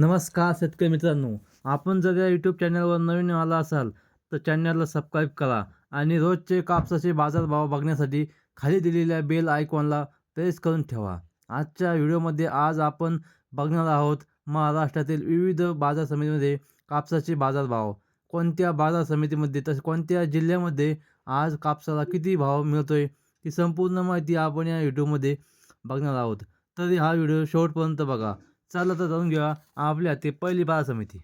नमस्कार शेतकरी मित्रांनो आपण जर या यूट्यूब चॅनलवर नवीन आला असाल तर चॅनलला सबस्क्राईब करा आणि रोजचे कापसाचे बाजारभाव बघण्यासाठी खाली दिलेल्या बेल आयकॉनला प्रेस करून ठेवा. आजच्या व्हिडिओमध्ये आज आपण बघणार आहोत महाराष्ट्रातील विविध बाजार समितीमध्ये कापसाचे बाजारभाव. कोणत्या बाजार समितीमध्ये तसे कोणत्या जिल्ह्यामध्ये आज कापसाला किती भाव मिळतो आहे ती संपूर्ण माहिती आपण या व्हिडिओमध्ये बघणार आहोत. तरी हा व्हिडिओ शेवटपर्यंत बघा. चला तर जाऊन घेऊया आपल्या ते पहिली बाजार समिती.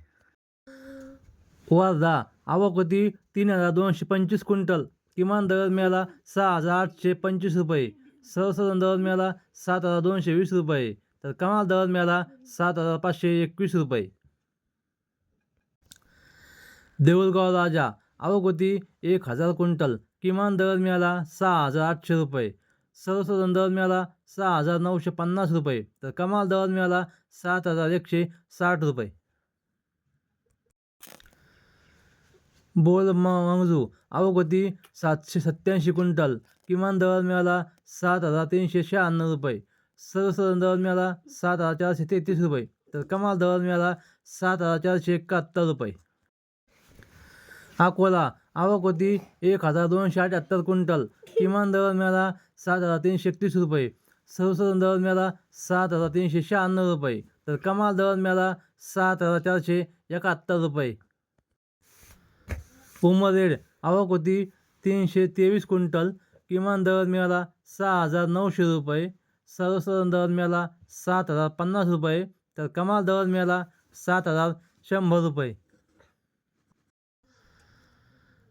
वर्धा आवक होती तीन हजार दोनशे पंचवीस क्विंटल. किमान दर मिळाला सहा हजार आठशे पंचवीस रुपये. सर्वसाधारण दर मिळाला सात हजार दोनशे वीस रुपये. तर कमाल दर मिळाला सात हजार पाचशे एकवीस रुपये. देऊळगाव राजा आवक होती एक हजार क्विंटल. किमान दर मिळाला सहा हजार आठशे रुपये. सर्वसाधारण दर मिळाला सहा हजार नऊशे पन्नास रुपये. तर कमाल दर मिळाला सात हजार एकशे साठ रुपये. बोल मंगजू अवगती सातशे सत्याऐंशी क्विंटल. किमान दर मिळाला सात हजार तीनशे शहाण्णव रुपये. सर्वसाधारण दर मिळाला सात हजार चारशे तेहतीस रुपये. तर कमाल दर मिळाला सात हजार चारशे एकाहत्तर रुपये. अकोला. आवक होती एक हजार दोनशे अठ्याहत्तर क्विंटल. किमान दर मिळाला सात हजार तीनशे एकतीस रुपये. सर्वसाधारण दळण मिळाला सात हजार तीनशे शहाण्णव रुपये. तर कमाल दर मिळाला सात हजार चारशे एकाहत्तर रुपये. उमरेड आवक होती तीनशे तेवीस क्विंटल. किमान दर मिळाला सहा हजार नऊशे रुपये. सर्वसाधारण दळण मिळाला सात हजार पन्नास रुपये. तर कमाल दर मिळाला सात हजार शंभर रुपये.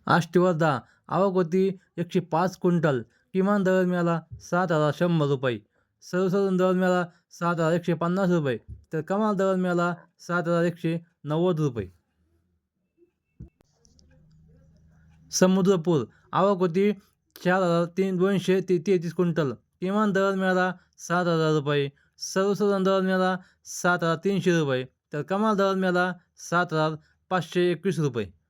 आष्टीवर्धा आवक होती एकशे पाच क्विंटल. किमान दरम्याला मिळाला सात हजार शंभर रुपये. सर्वसाधारण दर मिळाला सात हजार एकशे पन्नास रुपये. तर कमाल दरम्याला मिळाला सात हजार एकशे नव्वद रुपये. समुद्रपूर आवक होती चार हजार तीन दोनशे ते तेहतीस क्विंटल. किमान दरम्याला मिळाला सात हजार रुपये. सर्वसाधारण दरम्याला मिळाला सात हजार तीनशे रुपये. तर कमाल दरम्याला मिळाला सात हजार पाचशे एकवीस रुपये.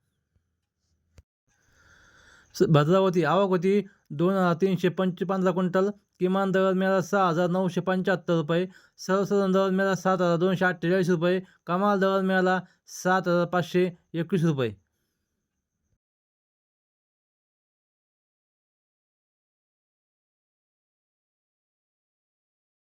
भद्रावती आवक होती दोन हजार तीनशे पंच पंधरा क्विंटल. किमान दर मिळाला सहा हजार नऊशे पंच्याहत्तर रुपये. सर्वसाधारण दर मिळाला सात हजार दोनशे अठ्ठेचाळीस रुपये. कमाल दर मिळाला सात हजार पाचशे एकवीस रुपये.